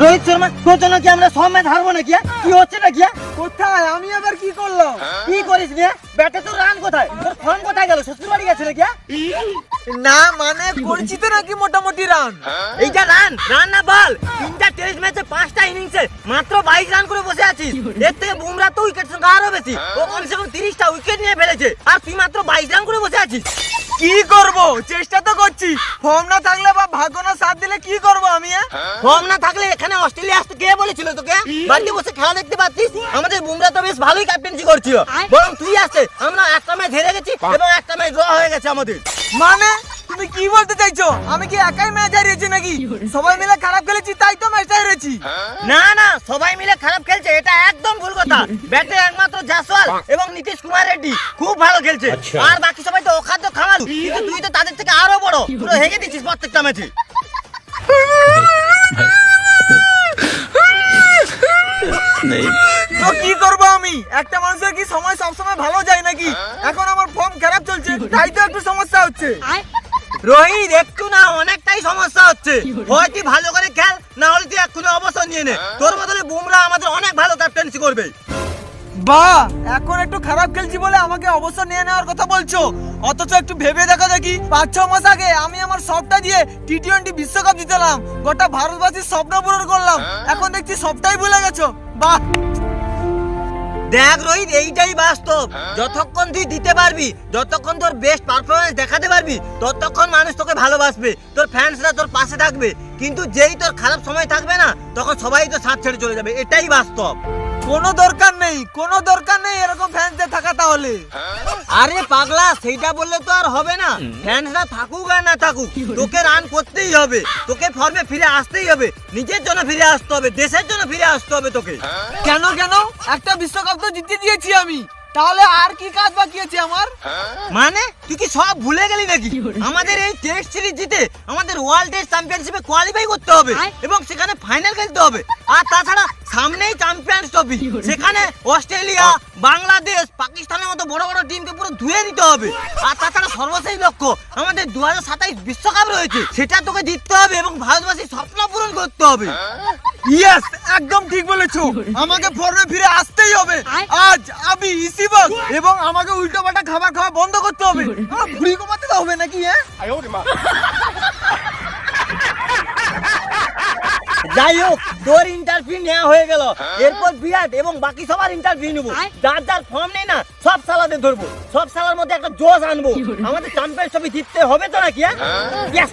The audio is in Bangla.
রোহিত শর্মা তোর জন্য কি আমরা সব ম্যাচ হারবো নাকি হ্যাঁ? কি হচ্ছে নাকি হ্যাঁ? কোথায়? আমি আবার কি করলাম? কি করিস রে? ব্যাটে তোর রান কোথায়? তোর ফর্ম কোথায় গেল? শ্বশুর বাড়ি গেছে নাকি হ্যাঁ? না মানে করছি তো নাকি মোটামুটি রান এইটা রান রান না বল তিনটা টেস্ট ম্যাচে পাঁচটা ইনিংসে মাত্র বাইশ রান করে বসে আছিস। এর থেকে বুমরা তো উইকেট সংখ্যা আরও বেশি। ও কমসে কম তিরিশটা উইকেট নিয়ে ফেলেছে। আর তুই মাত্র বাইশ রান করে বসে আছিস। কি করব? চেষ্টা তো করছি। ফর্ম না থাকলে বা ভাগ্য না সাথ দিলে কি করব আমি হ্যাঁ? ফর্ম না থাকলে এখানে অস্ট্রেলিয়া আসতে কে বলেছিল তোকে? বাড়িতে বসে খেলা দেখতে পাচ্ছিস? আমাদের বুমরা তো বেশ ভালোই ক্যাপ্টেন্সি করছিল। বরং তুই আসছে আমরা একটা ম্যাচ হেরে গেছি এবং একটা ম্যাচ ড্র হয়ে গেছে আমাদের। মানে? তুমি কি বলতে চাইছো? আমি কি একাই ম্যাচ হারিয়েছি নাকি? সবাই মিলে খারাপ খেলেছি তাই তো ম্যাচটা হেরেছি। না না সবাই মিলে খারাপ খেলছে এটা একদম ভুল কথা। ব্যাটে একমাত্র জাসওয়াল এবং নীতিশ কুমার রেড্ডি খুব ভালো খেলছে। আর বাকি সবাই তো অখাদ্য খামার কিন্তু তুই তো তাদের থেকে আরও বড়। পুরো হেগে দিচ্ছিস প্রত্যেকটা ম্যাচে তো কি করব আমি? একটা মানুষের কি সময় সবসময় ভালো যায় নাকি? এখন আমার ফর্ম খারাপ চলছে তাই তো একটু সমস্যা হচ্ছে। রোহিত একটু না অনেকটাই সমস্যা হচ্ছে। হয় তুই ভালো করে খেল না হলে তুই এক্ষুনি অবসর নিয়ে নে। তোর বদলে বুমরা আমাদের অনেক ভালো ক্যাপ্টেন্সি করবে। বাহ এখন একটু খারাপ খেলছি বলে আমাকে অবসর নিয়ে নেওয়ার কথা বলছো। অথচ একটু ভেবে দেখো দেখি পাঁচ ছ মাস আগে আমি আমার সবটা দিয়ে টি টোয়েন্টি বিশ্বকাপ জিতেলাম। গোটা ভারতবাসীর স্বপ্ন পূরণ করলাম। এখন দেখছি সবটাই ভুলে গেছো। বাহ দেখ রোহিত এইটাই বাস্তব। যতক্ষণ তুই দিতে পারবি যতক্ষণ তোর বেস্ট পারফরমেন্স দেখাতে পারবি ততক্ষণ মানুষ তোকে ভালোবাসবে। তোর ফ্যান্সরা তোর পাশে থাকবে। কিন্তু যেই তোর খারাপ সময় থাকবে না তখন সবাই তো সাথ ছেড়ে চলে যাবে। এটাই বাস্তব। কোনো দরকার নেই কোনো দরকার নেই এরকম ফ্যান্সদের থাকা তাহলে। আরে পাগলা সেইটা বললে তো আর হবে না। ফ্যান্সরা থাকুক আর না থাকুক তোকে রান করতেই হবে। তোকে ফর্মে ফিরে আসতেই হবে। নিজের জন্য ফিরে আসতে হবে দেশের জন্য ফিরে আসতে হবে তোকে। কেন কেন? একটা বিশ্বকাপ তো জিতে দিয়েছি আমি। তাহলে আর কি কাজ বাকি আছে আমার? মানে? তুই কি সব ভুলে গেলি নাকি? আমাদের এই টেস্ট সিরিজ জিতে আমাদের ওয়ার্ল্ড টেস্ট চ্যাম্পিয়নশিপে কোয়ালিফাই করতে হবে এবং সেখানে ফাইনাল খেলতে হবে। আর তাছাড়া সামনেই চ্যাম্পিয়ন্স ট্রফি সেখানে অস্ট্রেলিয়া বাংলাদেশ পাকিস্তানের মতো বড় বড় টিমকে পুরো ধুয়ে দিতে হবে। আর তাছাড়া সর্বশেষ লক্ষ্য আমাদের দু হাজার সাতাইশ বিশ্বকাপ রয়েছে। সেটা তোকে জিততে হবে এবং ভারতবাসীর স্বপ্ন পূরণ করতে হবে। ইয়েস একদম ঠিক বলেছ। আমাকে ফর্মে ফিরে আসতেই হবে। আজ আমি ইসিবাস এবং আমাকে খাবার খাওয়া বন্ধ করতে হবে। ভুড়ি কমাতে হবে নাকি হ্যাঁ? যাই হোক তোর ইন্টারভিউ নেওয়া হয়ে গেল। এরপর বিরাট এবং বাকি সবার ইন্টারভিউ নেব। যার যার ফর্ম নেই না সব সালাদের ধরবো। সব সালার মধ্যে একটা জোশ আনব। আমাদের চ্যাম্পিয়ন ট্রফি জিততে হবে তো নাকি হ্যাঁ। Yes!